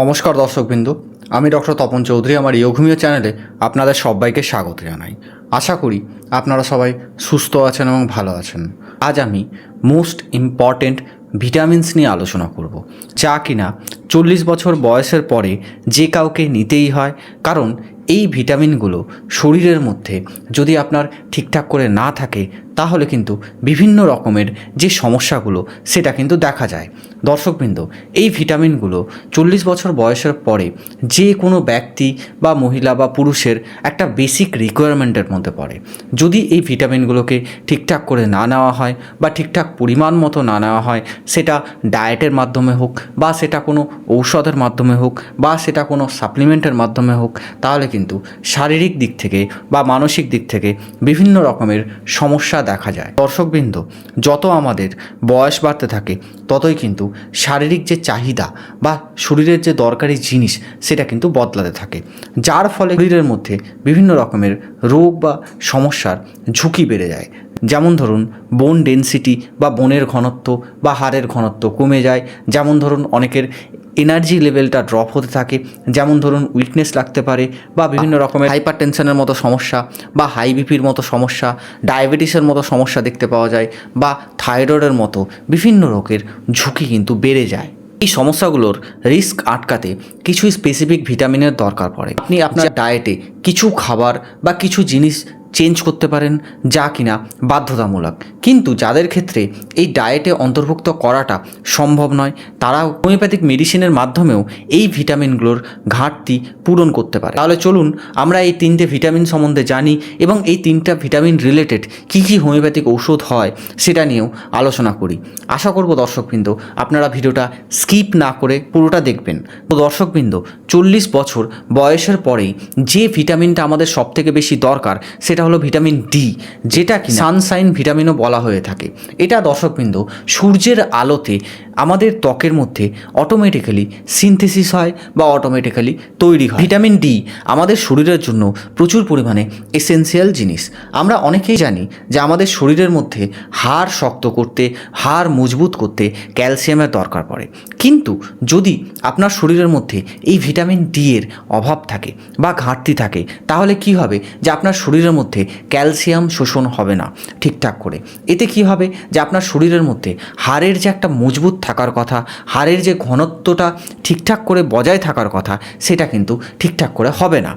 নমস্কার দর্শকবৃন্দ, আমি ডক্টর তপন চৌধুরী, আমার ইয়োঘুমীয় চ্যানেলে আপনাদের সবাইকে স্বাগত জানাই। আশা করি আপনারা সবাই সুস্থ আছেন এবং ভালো আছেন। আজ আমি মোস্ট ইম্পর্ট্যান্ট ভিটামিনস নিয়ে আলোচনা করব, যা কিনা চল্লিশ বছর বয়সের পরে যে কাউকে নিতেই হয়, কারণ এই ভিটামিনগুলো শরীরের মধ্যে যদি আপনার ঠিকঠাক করে না থাকে, তাহলে কিন্তু বিভিন্ন রকমের যে সমস্যাগুলো, সেটা কিন্তু দেখা যায়। দর্শকবৃন্দ, এই ভিটামিনগুলো চল্লিশ বছর বয়সের পরে যে কোনো ব্যক্তি বা মহিলা বা পুরুষের একটা বেসিক রিকোয়ারমেন্টের মধ্যে পড়ে। যদি এই ভিটামিনগুলোকে ঠিকঠাক করে না নেওয়া হয় বা ঠিকঠাক পরিমাণ মতো না নেওয়া হয়, সেটা ডায়েটের মাধ্যমে হোক বা সেটা কোনো ঔষধের মাধ্যমে হোক বা সেটা কোনো সাপ্লিমেন্টের মাধ্যমে হোক, তাহলে কিন্তু শারীরিক দিক থেকে বা মানসিক দিক থেকে বিভিন্ন রকমের সমস্যা দেখা যায়। দর্শকবৃন্দ, যত আমাদের বয়স বাড়তে থাকে, ততই কিন্তু শারীরিক যে চাহিদা বা শরীরের যে দরকারি জিনিস, সেটা কিন্তু বদলাতে থাকে। যার ফলে শরীরের মধ্যে বিভিন্ন রকমের রোগ বা সমস্যার ঝুঁকি বেড়ে যায়। যেমন ধরুন বোন ডেনসিটি বা বোনের ঘনত্ব বা হাড়ের ঘনত্ব কমে যায়, যেমন ধরুন অনেকের এনার্জি লেভেলটা ড্রপ হতে থাকে, যেমন ধরুন উইকনেস লাগতে পারে বা বিভিন্ন রকমের হাইপার টেনশনের মতো সমস্যা বা হাই বিপির মতো সমস্যা ডায়াবেটিসের মতো সমস্যা দেখতে পাওয়া যায় বা থাইরয়েডের মতো বিভিন্ন রোগের ঝুঁকি কিন্তু বেড়ে যায়। এই সমস্যাগুলোর রিস্ক আটকাতে কিছু স্পেসিফিক ভিটামিনের দরকার পড়ে। আপনি আপনার ডায়েটে কিছু খাবার বা কিছু জিনিস চেঞ্জ করতে পারেন যা কিনা বাধ্যতামূলক। কিন্তু যাদের ক্ষেত্রে এই ডায়েটে অন্তর্ভুক্ত করাটা সম্ভব নয় তারা হোমিওপ্যাথিক মেডিসিনের মাধ্যমেও এই ভিটামিনগুলোর ঘাটতি পূরণ করতে পারে। তাহলে চলুন আমরা এই তিনটে ভিটামিন সম্বন্ধে জানি এবং এই তিনটা ভিটামিন রিলেটেড কী কী হোমিওপ্যাথিক ঔষধ হয় সেটা নিয়েও আলোচনা করি। আশা করব দর্শকবৃন্দ, আপনারা ভিডিওটা স্কিপ না করে পুরোটা দেখবেন। তো দর্শকবৃন্দ, চল্লিশ বছর বয়সের পরেই যে ভিটামিনটা আমাদের সবথেকে বেশি দরকার সেটা হলো ভিটামিন ডি যেটা কি সানসাইন ভিটামিনও বলা হয়ে থাকে। এটা দর্শকবৃন্দ সূর্যের আলোতে আমাদের ত্বকের মধ্যে অটোমেটিক্যালি সিনথেসিস হয় বা অটোমেটিক্যালি তৈরি হয়। ভিটামিন ডি আমাদের শরীরের জন্য প্রচুর পরিমাণে এসেন্সিয়াল জিনিস। আমরা অনেকেই জানি যে আমাদের শরীরের মধ্যে হাড় শক্ত করতে হাড় মজবুত করতে ক্যালসিয়ামের দরকার পড়ে। কিন্তু যদি আপনার শরীরের মধ্যে এই ভিটামিন ডি এর অভাব থাকে বা ঘাটতি থাকে তাহলে কি হবে? যে আপনার শরীরের মধ্যে ক্যালসিয়াম শোষণ হবে না, ঠিকঠাক করে। এতে কি হবে? যে আপনার শরীরের মধ্যে হাড়ের যে একটা মজবুত থাকার কথা, হাড়ের যে ঘনত্বটা ঠিকঠাক করে বজায় থাকার কথা, সেটা কিন্তু ঠিকঠাক করে হবে না।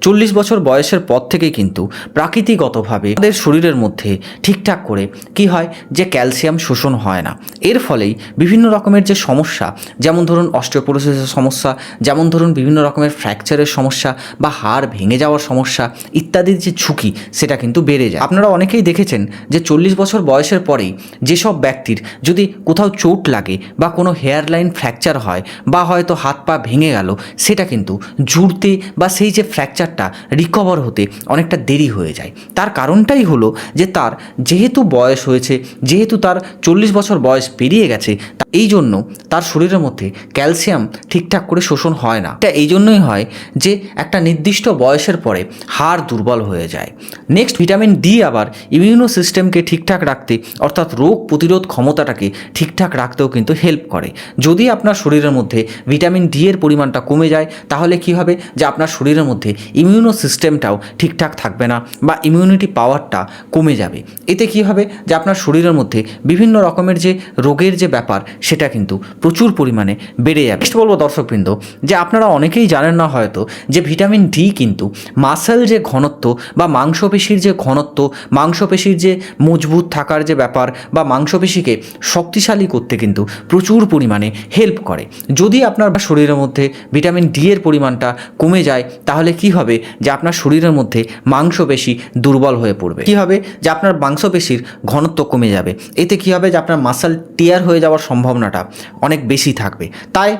চল্লিশ বছর বয়সের পর থেকেই কিন্তু প্রাকৃতিকগতভাবে আমাদের শরীরের মধ্যে ঠিকঠাক করে কি হয়? যে ক্যালসিয়াম শোষণ হয় না। এর ফলেই বিভিন্ন রকমের যে সমস্যা, যেমন ধরুন অস্টিওপোরোসিসের সমস্যা, যেমন ধরুন বিভিন্ন রকমের ফ্র্যাকচারের সমস্যা বা হাড় ভেঙে যাওয়ার সমস্যা, ইত্যাদির যে ঝুঁকি সেটা কিন্তু বেড়ে যায়। আপনারা অনেকেই দেখেছেন যে চল্লিশ বছর বয়সের পরেই যেসব ব্যক্তির যদি কোথাও চোট লাগে বা কোনো হেয়ার লাইন ফ্র্যাকচার হয় বা হয়তো হাত পা ভেঙে গেল, সেটা কিন্তু জুড়তে বা সেই যে ফ্র্যাকচারটা রিকভার হতে অনেকটা দেরি হয়ে যায়। তার কারণটাই হলো যে তার যেহেতু বয়স হয়েছে, যেহেতু তার চল্লিশ বছর বয়স পেরিয়ে গেছে এই জন্য তার শরীরের মধ্যে ক্যালসিয়াম ঠিকঠাক করে শোষণ হয় না। এটা এই জন্যই হয় যে একটা নির্দিষ্ট বয়সের পরে হাড় দুর্বল হয়ে যায়। নেক্সট ভিটামিন ডি আবার ইমিউনো সিস্টেমকে ঠিকঠাক রাখতে, অর্থাৎ রোগ প্রতিরোধ ক্ষমতাটাকে ঠিকঠাক রাখতেও কিন্তু হেল্প করে। যদি আপনার শরীরের মধ্যে ভিটামিন ডি এর পরিমাণটা কমে যায়, তাহলে কি হবে? যে আপনার শরীরের মধ্যে ইমিউনো সিস্টেমটাও ঠিকঠাক থাকবে না বা ইমিউনিটি পাওয়ারটা কমে যাবে। এতে কি হবে? যে আপনার শরীরের মধ্যে বিভিন্ন রকমের যে রোগের যে ব্যাপার, সেটা কিন্তু প্রচুর পরিমাণে বেড়ে যাবে। নেক্সট বলব দর্শকবৃন্দ, যে আপনারা অনেকেই জানেন না হয়তো, যে ভিটামিন ডি কিন্তু মাসেল যে ঘনত্ব বা মাংসপেশির যে ঘনত্ব, মাংসপেশির যে মজবুত থাকার যে ব্যাপার বা মাংসপেশিকে শক্তিশালী করতে কিন্তু প্রচুর পরিমাণে হেল্প করে। যদি আপনার শরীরের মধ্যে ভিটামিন ডি এর পরিমাণটা কমে যায়, তাহলে কি হবে? যে আপনার শরীরের মধ্যে মাংসপেশি দুর্বল হয়ে পড়বে। কি হবে? যে আপনার মাংসপেশির ঘনত্ব কমে যাবে। এতে কি হবে? যে আপনার মাসাল টিয়ার হয়ে যাওয়ার সম্ভাবনাটা অনেক বেশি থাকবে। তাই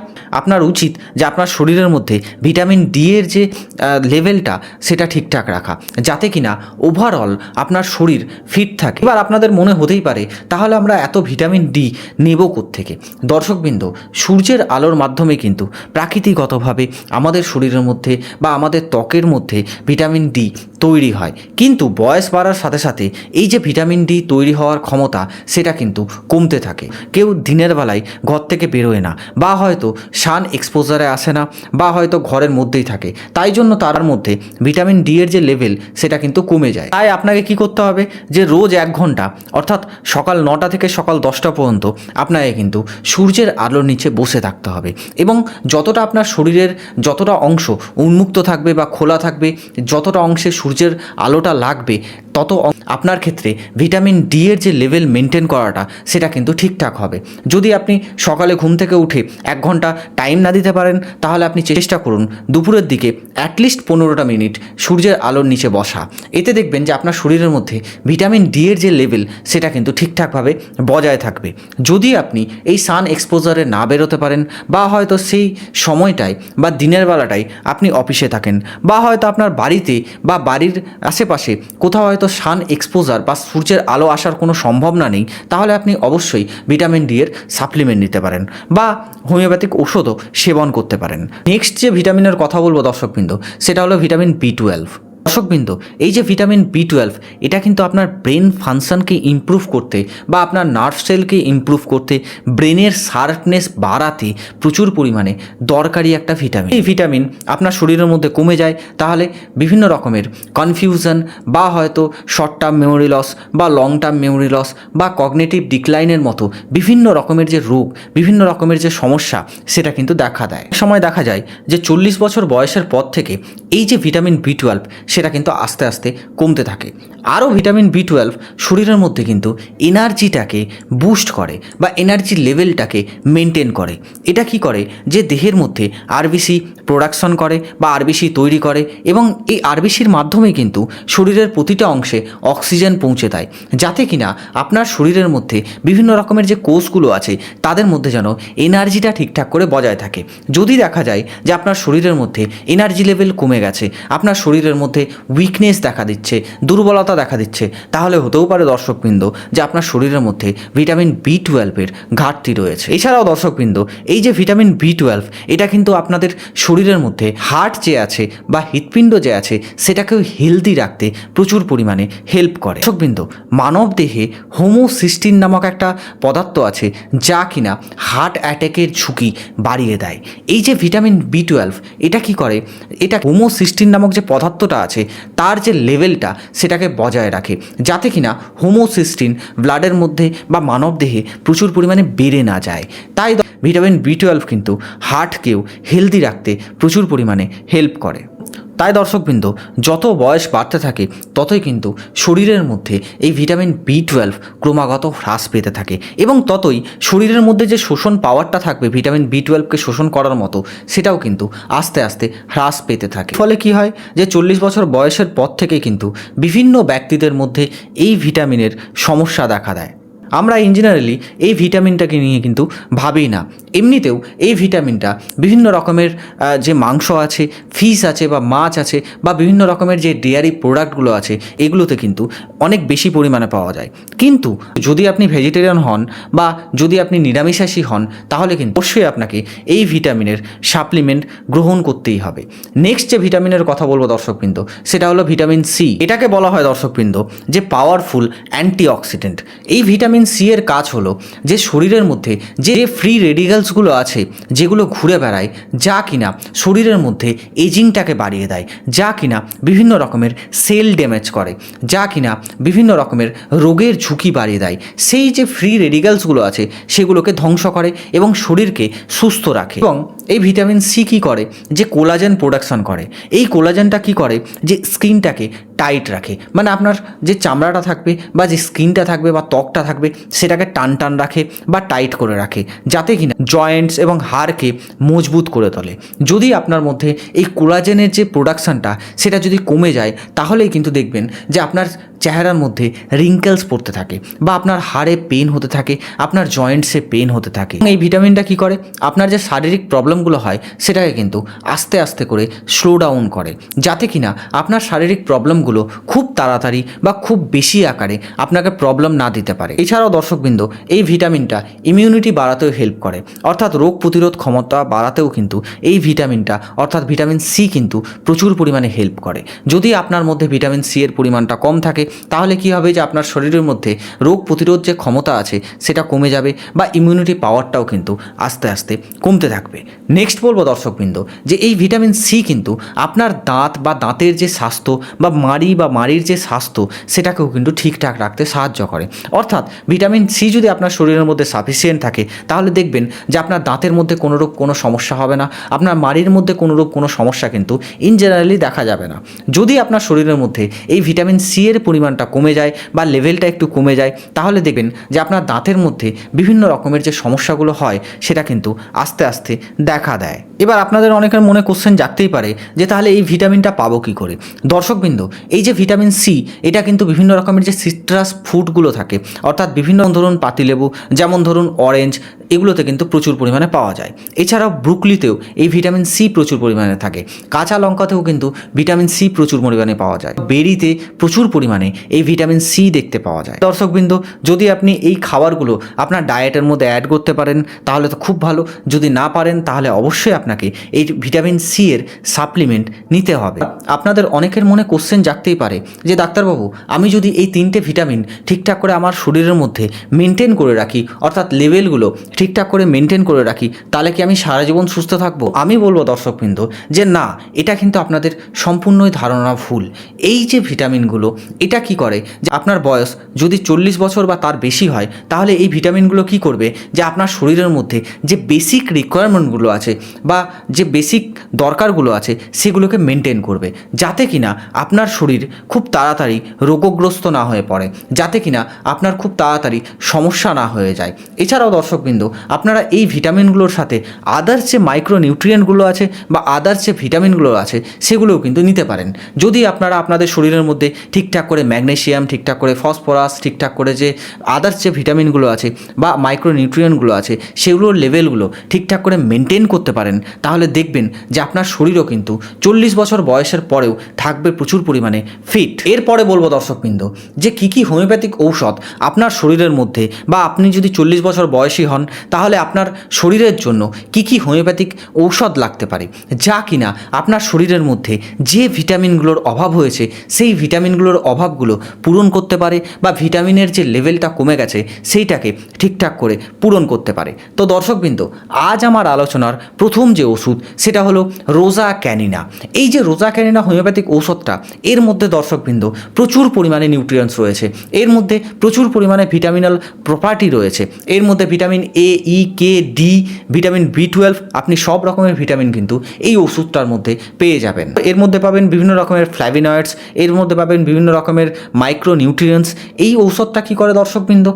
আপনার উচিত যে আপনার শরীরের মধ্যে ভিটামিন ডি এর যে লেভেলটা সেটা ঠিকঠাক রাখা। যাতে কিনা ওভারঅল আপনার শরীর ফিট থাকে। এবার আপনাদের মনে হতেই পারে, তাহলে আমরা এত ভিটামিন ডি নেব থেকে দর্শকবৃন্দ, সূর্যের আলোর মাধ্যমে কিন্তু প্রাকৃতিকগতভাবে আমাদের শরীরের মধ্যে বা আমাদের ত্বকের মধ্যে ভিটামিন ডি তৈরি হয়। কিন্তু বয়স বাড়ার সাথে সাথে এই যে ভিটামিন ডি তৈরি হওয়ার ক্ষমতা, সেটা কিন্তু কমতে থাকে। কেউ দিনের বেলায় ঘর থেকে বেরোয় না, বা হয়তো সান এক্সপোজারে আসে না, বা হয়তো ঘরের মধ্যেই থাকে। তাই জন্য তার মধ্যে ভিটামিন ডি এর যে লেভেল সেটা কিন্তু কমে যায়। তাই আপনাকে কি করতে হবে? যে রোজ এক ঘণ্টা, অর্থাৎ সকাল নটা থেকে সকাল দশটা পর্যন্ত আপনাকে কিন্তু সূর্যের আলোর নিচে বসে থাকতে হবে। এবং যতটা আপনার শরীরের যতটা অংশ উন্মুক্ত থাকবে বা খোলা থাকবে, যতটা অংশে সূর্যের আলোটা লাগবে। তত আপনার ক্ষেত্রে ভিটামিন ডি এর যে লেভেল মেনটেন করাটা, সেটা কিন্তু ঠিকঠাক হবে। যদি আপনি সকালে ঘুম থেকে উঠে এক ঘণ্টা টাইম না দিতে পারেন, তাহলে আপনি চেষ্টা করুন দুপুরের দিকে অ্যাটলিস্ট পনেরোটা মিনিট সূর্যের আলোর নিচে বসা। এতে দেখবেন যে আপনার শরীরের মধ্যে ভিটামিন ডি এর যে লেভেল সেটা কিন্তু ঠিকঠাকভাবে বজায় থাকবে। যদি আপনি এই সান এক্সপোজারে না বেরোতে পারেন, বা হয়তো সেই সময়টায় বা দিনের বেলাটায় আপনি অফিসে থাকেন, বা হয়তো আপনার বাড়িতে বা বাড়ির আশেপাশে কোথাও হয়তো সান এক্সপোজার বা সূর্যের আলো আসার কোনো সম্ভাবনা নেই, তাহলে আপনি অবশ্যই ভিটামিন ডি এর সাপ্লিমেন্ট নিতে পারেন বা হোমিওপ্যাথিক ওষুধও সেবন করতে পারেন। নেক্সট যে ভিটামিনের কথা বলব দর্শকবৃন্দ, সেটা হলো ভিটামিন বি টুয়েলভ। দর্শকবৃন্দ, এই যে ভিটামিন বি টুয়েলভ এটা কিন্তু আপনার ব্রেন ফাংশনকে ইমপ্রুভ করতে বা আপনার নার্ভ সেলকে ইমপ্রুভ করতে, ব্রেনের শার্পনেস বাড়াতে প্রচুর পরিমাণে দরকারি একটা ভিটামিন এই ভিটামিন আপনার শরীরের মধ্যে কমে যায়, তাহলে বিভিন্ন রকমের কনফিউশন বা হয়তো শর্ট টার্ম মেমোরি লস বা লং টার্ম মেমোরি লস বা কগনেটিভ ডিক্লাইনের মতো বিভিন্ন রকমের যে রোগ, বিভিন্ন রকমের যে সমস্যা, সেটা কিন্তু দেখা দেয়। সময় দেখা যায় যে চল্লিশ বছর বয়সের পর থেকে এই যে ভিটামিন বি টুয়েলভ সেটা কিন্তু আস্তে আস্তে কমতে থাকে। আরও ভিটামিন বি টুয়েলভ শরীরের মধ্যে কিন্তু এনার্জিটাকে বুস্ট করে বা এনার্জি লেভেলটাকে মেনটেন করে। এটা কি করে? যে দেহের মধ্যে আরবিসি প্রোডাকশন করে বা আরবিসি তৈরি করে এবং এই আরবিসির মাধ্যমে কিন্তু শরীরের প্রতিটা অংশে অক্সিজেন পৌঁছে দেয়। যাতে কিনা আপনার শরীরের মধ্যে বিভিন্ন রকমের যে কোষগুলো আছে, তাদের মধ্যে যেন এনার্জিটা ঠিকঠাক করে বজায় থাকে। যদি দেখা যায় যে আপনার শরীরের মধ্যে এনার্জি লেভেল কমে গেছে। আপনার শরীরের মধ্যে উইকনেস দেখা দিচ্ছে, দুর্বলতা দেখা দিচ্ছে। তাহলে হতেও পারে দর্শকবৃন্দ যে আপনার শরীরের মধ্যে ভিটামিন বি টুয়েলভের ঘাটতি রয়েছে। এছাড়াও দর্শকবৃন্দ, এই যে ভিটামিন বি টুয়েলভ এটা কিন্তু আপনাদের শরীরের মধ্যে হার্ট যে আছে বা হৃৎপিণ্ড যে আছে, সেটাকেও হেলদি রাখতে প্রচুর পরিমাণে হেল্প করে। দর্শকবৃন্দ, মানব দেহে হোমোসিস্টিন নামক একটা পদার্থ আছে যা কিনা হার্ট অ্যাটাকের ঝুঁকি বাড়িয়ে দেয়। এই যে ভিটামিন বি টুয়েলভ এটা কি করে? এটা হোমোসিস্টিন নামক যে পদার্থটা আছে, তার যে লেভেলটা সেটাকে বজায় রাখে, যাতে কিনা হোমোসিস্টিন ব্লাডের মধ্যে বা মানব দেহে প্রচুর পরিমাণে বেড়ে না যায়। তাই ভিটামিন বি টুয়েলভ কিন্তু হার্টকেও হেলদি রাখতে প্রচুর পরিমাণে হেল্প করে। তাই দর্শকবৃন্দ, যত বয়স বাড়তে থাকে, ততই কিন্তু শরীরের মধ্যে এই ভিটামিন বি টুয়েলভ ক্রমাগত হ্রাস পেতে থাকে এবং ততই শরীরের মধ্যে যে শোষণ পাওয়ারটা থাকবে ভিটামিন বি টুয়েলভকে শোষণ করার মতো, সেটাও কিন্তু আস্তে আস্তে হ্রাস পেতে থাকে। ফলে কি হয় যে চল্লিশ বছর বয়সের পর থেকে কিন্তু বিভিন্ন ব্যক্তিদের মধ্যে এই ভিটামিনের সমস্যা দেখা দেয়। আমরা ইঞ্জিনিয়ারিলি এই ভিটামিনটাকে নিয়ে কিন্তু ভাবি না। এমনিতেও এই ভিটামিনটা বিভিন্ন রকমের যে মাংস আছে ফিস আছে বা মাছ আছে বা বিভিন্ন রকমের যে ডেয়ারি প্রোডাক্টগুলো আছে, এগুলোতে কিন্তু অনেক বেশি পরিমাণে পাওয়া যায়। কিন্তু যদি আপনি ভেজিটেরিয়ান হন বা যদি আপনি নিরামিষাশী হন, তাহলে কিন্তু অবশ্যই আপনাকে এই ভিটামিনের সাপ্লিমেন্ট গ্রহণ করতেই হবে। নেক্সট যে ভিটামিনের কথা বলব দর্শকবৃন্দ, সেটা হলো ভিটামিন সি এটাকে বলা হয় দর্শকবৃন্দ যে পাওয়ারফুল অ্যান্টিঅক্সিডেন্ট এই ভিটামিন সি এর কাজ হলো যে শরীরের মধ্যে যে ফ্রি রেডিক্যালসগুলো আছে, যেগুলো ঘুরে বেড়ায়, যা কিনা শরীরের মধ্যে এজিংটাকে বাড়িয়ে দেয়, যা কিনা বিভিন্ন রকমের সেল ড্যামেজ করে, যা কিনা বিভিন্ন রকমের রোগের ঝুঁকি বাড়িয়ে দেয়। সেই যে ফ্রি রেডিক্যালসগুলো আছে, সেগুলোকে ধ্বংস করে এবং শরীরকে সুস্থ রাখে। এবং এই ভিটামিন সি কী করে? যে কোলাজেন প্রোডাকশন করে। এই কোলাজেনটা কি করে? যে স্কিনটাকে টাইট রাখে। মানে আপনার যে চামড়াটা থাকবে বা যে স্কিনটা থাকবে বা ত্বকটা থাকবে, সেটাকে টান টান রাখে বা টাইট করে রাখে, যাতে কিনা জয়েন্টস এবং হাড়কে মজবুত করে তোলে। যদি আপনার মধ্যে এই কোলাজেনের যে প্রোডাকশানটা, সেটা যদি কমে যায়, তাহলেই কিন্তু দেখবেন যে আপনার চেহারার মধ্যে রিঙ্কেলস পড়তে থাকে বা আপনার হাড়ে পেন হতে থাকে, আপনার জয়েন্টসে পেন হতে থাকে। এই ভিটামিনটা কি করে? আপনার যে শারীরিক প্রবলেম প্রবলেমগুলো হয়, সেটাকে কিন্তু আস্তে আস্তে করে স্লো ডাউন করে, যাতে কিনা আপনার শারীরিক প্রবলেমগুলো খুব তাড়াতাড়ি বা খুব বেশি আকারে আপনাকে প্রবলেম না দিতে পারে। এছাড়াও দর্শকবৃন্দ, এই ভিটামিনটা ইমিউনিটি বাড়াতেও হেল্প করে, অর্থাৎ রোগ প্রতিরোধ ক্ষমতা বাড়াতেও কিন্তু এই ভিটামিনটা, অর্থাৎ ভিটামিন সি কিন্তু প্রচুর পরিমাণে হেল্প করে। যদি আপনার মধ্যে ভিটামিন সি এর পরিমাণটা কম থাকে, তাহলে কি হবে যে আপনার শরীরের মধ্যে রোগ প্রতিরোধ যে ক্ষমতা আছে, সেটা কমে যাবে বা ইমিউনিটি পাওয়ারটাও কিন্তু আস্তে আস্তে কমতে থাকবে। নেক্সট বলব দর্শকবৃন্দ, যে এই ভিটামিন সি কিন্তু আপনার দাঁত বা দাঁতের যে স্বাস্থ্য বা মাড়ি বা মাড়ির যে স্বাস্থ্য, সেটাকেও কিন্তু ঠিকঠাক রাখতে সাহায্য করে। অর্থাৎ ভিটামিন সি যদি আপনার শরীরের মধ্যে সাফিসিয়েন্ট থাকে, তাহলে দেখবেন যে আপনার দাঁতের মধ্যে কোনো রূপ কোনো সমস্যা হবে না, আপনার মাড়ির মধ্যে কোনো রূপ কোনো সমস্যা কিন্তু ইন জেনারেলি দেখা যাবে না। যদি আপনার শরীরের মধ্যে এই ভিটামিন সি এর পরিমাণটা কমে যায় বা লেভেলটা একটু কমে যায়, তাহলে দেখবেন যে আপনার দাঁতের মধ্যে বিভিন্ন রকমের যে সমস্যাগুলো হয়, সেটা কিন্তু আস্তে আস্তে দেখা দেয়। এবার আপনাদের অনেকের মনে কোশ্চেন জাগতেই পারে যে তাহলে এই ভিটামিনটা পাবো কী করে? দর্শকবৃন্দ, এই যে ভিটামিন সি এটা কিন্তু বিভিন্ন রকমের যে সিট্রাস ফুডগুলো থাকে, অর্থাৎ বিভিন্ন ধরুন পাতিলেবু, যেমন ধরুন অরেঞ্জ এগুলোতে কিন্তু প্রচুর পরিমাণে পাওয়া যায়। এছাড়াও ব্রুকলিতেও এই ভিটামিন সি প্রচুর পরিমাণে থাকে। কাঁচা লঙ্কাতেও কিন্তু ভিটামিন সি প্রচুর পরিমাণে পাওয়া যায়। বেরিতে প্রচুর পরিমাণে এই ভিটামিন সি দেখতে পাওয়া যায়। দর্শকবৃন্দ, যদি আপনি এই খাবারগুলো আপনার ডায়েটের মধ্যে অ্যাড করতে পারেন, তাহলে তো খুব ভালো। যদি না পারেন, তাহলে অবশ্যই আপনাকে এই ভিটামিন সি এর সাপ্লিমেন্ট নিতে হবে। আপনাদের অনেকের মনে কোশ্চেন জাগতেই পারে যে, ডাক্তারবাবু, আমি যদি এই তিনটে ভিটামিন ঠিকঠাক করে আমার শরীরের মধ্যে মেনটেন করে রাখি, অর্থাৎ লেভেলগুলো ঠিকঠাক করে মেনটেন করে রাখি, তাহলে কি আমি সারা জীবন সুস্থ থাকব? আমি বলব, দর্শকবৃন্দ, যে না, এটা কিন্তু আপনাদের সম্পূর্ণই ধারণা ভুল। এই যে ভিটামিনগুলো এটা কি করে? যে আপনার বয়স যদি চল্লিশ বছর বা তার বেশি হয়, তাহলে এই ভিটামিনগুলো কি করবে? যে আপনার শরীরের মধ্যে যে বেসিক রিকোয়ারমেন্টগুলো আছে বা যে বেসিক দরকারগুলো আছে সেগুলোকে মেনটেন করবে, যাতে কিনা আপনার শরীর খুব তাড়াতাড়ি রোগগ্রস্ত না হয়ে পড়ে, যাতে কিনা আপনার খুব তাড়াতাড়ি সমস্যা না হয়ে যায়। এছাড়াও দর্শকবৃন্দ, আপনারা এই ভিটামিনগুলোর সাথে আদার্স যে মাইক্রো নিউট্রিয়েন্টগুলো আছে বা আদার্স যে ভিটামিনগুলো আছে সেগুলোও কিন্তু নিতে পারেন। যদি আপনারা আপনাদের শরীরের মধ্যে ঠিকঠাক করে ম্যাগনেশিয়াম ঠিকঠাক করে ফসফরাস ঠিকঠাক করে যে আদার্স যে ভিটামিনগুলো আছে বা মাইক্রো নিউট্রিয়েন্টগুলো আছে, সেগুলোর লেভেলগুলো ঠিকঠাক করে মেনটেন করতে পারেন, তাহলে দেখবেন যে আপনার শরীরও কিন্তু চল্লিশ বছর বয়সের পরেও থাকবে প্রচুর পরিমাণে ফিট এরপরে বলব দর্শকবৃন্দ, যে কী কী হোমিওপ্যাথিক ঔষধ আপনার শরীরের মধ্যে বা আপনি যদি চল্লিশ বছর বয়সী হন, তাহলে আপনার শরীরের জন্য কী কী হোমিওপ্যাথিক ঔষধ লাগতে পারে? যা কিনা আপনার শরীরের মধ্যে যে ভিটামিনগুলোর অভাব হয়েছে, সেই ভিটামিনগুলোর অভাবগুলো পূরণ করতে পারে বা ভিটামিনের যে লেভেলটা কমে গেছে, সেইটাকে ঠিকঠাক করে পূরণ করতে পারে। তো দর্শকবৃন্দ, আজ আমার আলোচনার প্রথম যে ওষুধ, সেটা হলো রোজা ক্যানিনা। এই যে রোজা ক্যানিনা হোমিওপ্যাথিক ঔষধটা, এর মধ্যে দর্শকবৃন্দ প্রচুর পরিমাণে নিউট্রিয়েন্টস রয়েছে। এর মধ্যে প্রচুর পরিমাণে ভিটামিনাল প্রপার্টি রয়েছে। এর মধ্যে vitamin A E K D vitamin B twelve আপনি সব রকমের ভিটামিন কিন্তু এই ওষুধটার মধ্যে পেয়ে যাবেন। এর মধ্যে পাবেন বিভিন্ন রকমের ফ্ল্যাভিনয়েডস এর মধ্যে পাবেন বিভিন্ন রকমের মাইক্রো নিউট্রিয়েন্টস এই ঔষধটা কী করে দর্শকবৃন্দ?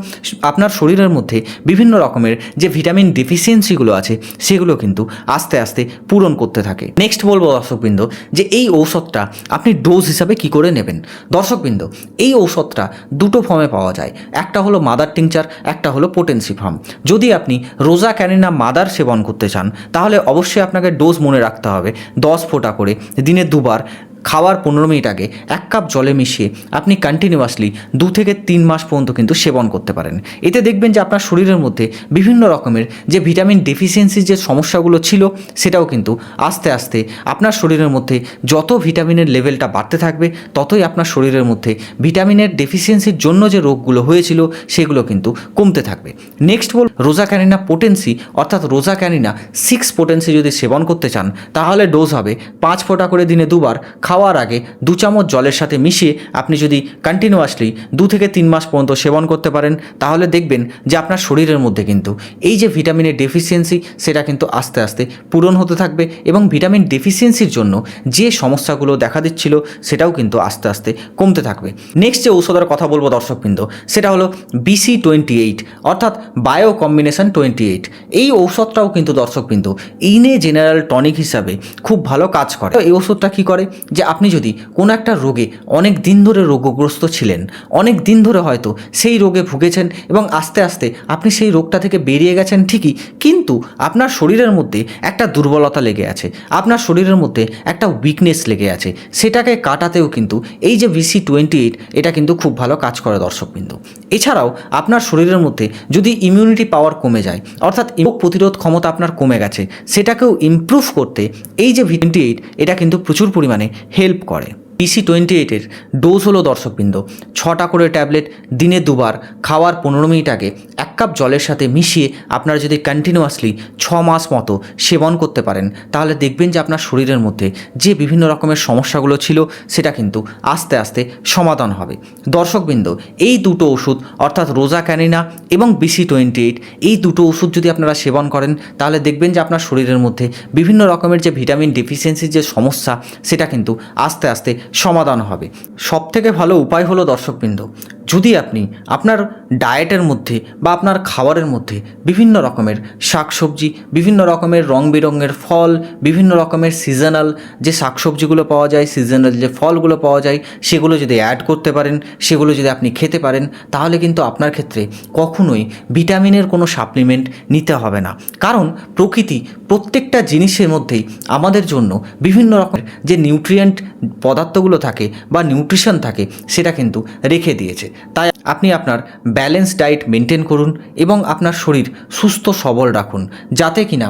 আপনার শরীরের মধ্যে বিভিন্ন রকমের যে ভিটামিন ডেফিসিয়েন্সিগুলো আছে, সেগুলো কিন্তু আস্তে আস্তে পূরণ করতে থাকে। নেক্সট বলব দর্শকবৃন্দ যে এই ঔষধটা আপনি ডোজ হিসাবে কি করে নেবেন? দর্শকবৃন্দ, এই ঔষধটা দুটো ফর্মে পাওয়া যায়। একটা হলো মাদার টিংচার একটা হলো পোটেন্সি ফর্ম যদি আপনি রোজা ক্যানিনা মাদার সেবন করতে চান, তাহলে অবশ্যই আপনাকে ডোজ মনে রাখতে হবে। দশ ফোঁটা করে, দিনে দুবার। খাওয়ার পনেরো মিনিট আগে এক কাপ জলে মিশিয়ে আপনি কন্টিনিউয়াসলি দু থেকে তিন মাস পর্যন্ত কিন্তু সেবন করতে পারেন। এতে দেখবেন যে আপনার শরীরের মধ্যে বিভিন্ন রকমের যে ভিটামিন ডেফিসিয়েন্সির যে সমস্যাগুলো ছিল, সেটাও কিন্তু আস্তে আস্তে আপনার শরীরের মধ্যে যত ভিটামিনের লেভেলটা বাড়তে থাকবে, ততই আপনার শরীরের মধ্যে ভিটামিনের ডেফিসিয়েন্সির জন্য যে রোগগুলো হয়েছিল, সেগুলো কিন্তু কমতে থাকবে। নেক্সট বল রোজা ক্যানিনা পোটেন্সি অর্থাৎ রোজা ক্যানিনা সিক্স পোটেন্সি যদি সেবন করতে চান, তাহলে ডোজ হবে পাঁচ ফোঁটা করে দিনে দুবার খাওয়ার আগে দু চামচ জলের সাথে মিশিয়ে আপনি যদি কন্টিনিউয়াসলি দু থেকে তিন মাস পর্যন্ত সেবন করতে পারেন, তাহলে দেখবেন যে আপনার শরীরের মধ্যে কিন্তু এই যে ভিটামিনের ডেফিসিয়েন্সি সেটা কিন্তু আস্তে আস্তে পূরণ হতে থাকবে এবং ভিটামিন ডেফিসিয়েন্সির জন্য যে সমস্যাগুলো দেখা দিচ্ছিল, সেটাও কিন্তু আস্তে আস্তে কমতে থাকবে। নেক্সট যে ঔষধের কথা বলব দর্শকবৃন্দ, সেটা হলো বিসি টোয়েন্টি এইট অর্থাৎ বায়ো কম্বিনেশন টোয়েন্টি এইট এই ঔষধটাও কিন্তু দর্শকবৃন্দ ইনে জেনারেল টনিক হিসাবে খুব ভালো কাজ করে। এই ওষুধটা কী করে? যে আপনি যদি কোনো একটা রোগে অনেক দিন ধরে রোগগ্রস্ত ছিলেন, অনেক দিন ধরে হয়তো সেই রোগে ভুগেছেন এবং আস্তে আস্তে আপনি সেই রোগটা থেকে বেরিয়ে গেছেন ঠিকই, কিন্তু আপনার শরীরের মধ্যে একটা দুর্বলতা লেগে আছে, আপনার শরীরের মধ্যে একটা উইকনেস লেগে আছে, সেটাকে কাটাতেও কিন্তু এই যে ভিসি টোয়েন্টি এইট এটা কিন্তু খুব ভালো কাজ করে দর্শকবৃন্দ। এছাড়াও আপনার শরীরের মধ্যে যদি ইমিউনিটি পাওয়ার কমে যায়, অর্থাৎ রোগ প্রতিরোধ ক্ষমতা আপনার কমে গেছে, সেটাকেও ইমপ্রুভ করতে এই যে ভি এইট এটা কিন্তু প্রচুর পরিমাণে হেল্প করে। পিসি টোয়েন্টি এইটের ডোজ হলো দর্শকবৃন্দ। ছটা করে ট্যাবলেট দিনে দুবার, খাওয়ার পনেরো মিনিট আগে এক কাপ জলের সাথে মিশিয়ে আপনারা যদি কন্টিনিউয়াসলি ছ মাস মতো সেবন করতে পারেন, তাহলে দেখবেন যে আপনার শরীরের মধ্যে যে বিভিন্ন রকমের সমস্যাগুলো ছিল, সেটা কিন্তু আস্তে আস্তে সমাধান হবে। দর্শকবৃন্দ, এই দুটো ওষুধ, অর্থাৎ রোজা ক্যানিনা এবং বিসি টোয়েন্টি এইট এই দুটো ওষুধ যদি আপনারা সেবন করেন, তাহলে দেখবেন যে আপনার শরীরের মধ্যে বিভিন্ন রকমের যে ভিটামিন ডেফিসিয়েন্সির যে সমস্যা, সেটা কিন্তু আস্তে আস্তে সমাধান হবে। সবথেকে ভালো উপায় হলো দর্শকবৃন্দ। যদি আপনি আপনার ডায়েটের মধ্যে বা আপনার খাবারের মধ্যে বিভিন্ন রকমের শাকসবজি, বিভিন্ন রকমের রং বেরঙের ফল, বিভিন্ন রকমের সিজনাল যে শাকসবজিগুলো পাওয়া যায় সিজনাল যে ফলগুলো পাওয়া যায়, সেগুলো যদি অ্যাড করতে পারেন, সেগুলো যদি আপনি খেতে পারেন, তাহলে কিন্তু আপনার ক্ষেত্রে কখনোই ভিটামিনের কোনো সাপ্লিমেন্ট নিতে হবে না। কারণ প্রকৃতি প্রত্যেকটা জিনিসের মধ্যেই আমাদের জন্য বিভিন্ন রকমের যে নিউট্রিয়েন্ট পদার্থগুলো থাকে বা নিউট্রিশন থাকে, সেটা কিন্তু রেখে দিয়েছে। তাই আপনি আপনার ব্যালেন্স ডায়েট মেনটেন করুন এবং আপনার শরীর সুস্থ সবল রাখুন, যাতে কিনা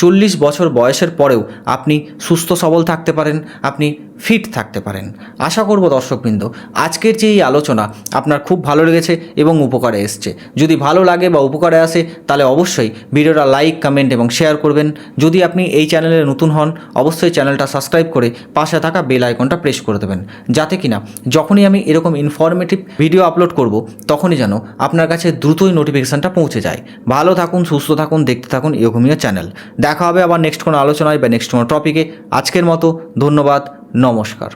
চল্লিশ বছর বয়সের পরেও আপনি সুস্থ সবল থাকতে পারেন, আপনি ফিট থাকতে পারেন। আশা করব দর্শকবৃন্দ, আজকের যে এই আলোচনা আপনার খুব ভালো লেগেছে এবং উপকারে এসছে। যদি ভালো লাগে বা উপকারে আসে, তাহলে অবশ্যই ভিডিওটা লাইক, কমেন্ট এবং শেয়ার করবেন। যদি আপনি এই চ্যানেলে নতুন হন, অবশ্যই চ্যানেলটা সাবস্ক্রাইব করে পাশে থাকা বেল আইকনটা প্রেস করে দেবেন। যাতে কিনা যখনই আমি এরকম ইনফরমেটিভ ভিডিও আপলোড করব, তখনই যেন আপনার কাছে দ্রুতই নোটিফিকেশানটা পৌঁছে যায়। ভালো থাকুন, সুস্থ থাকুন, দেখতে থাকুন এরকমই চ্যানেল। দেখা হবে আবার নেক্সট কোনো আলোচনায় বা নেক্সট কোনো টপিকে আজকের মতো ধন্যবাদ নমস্কার।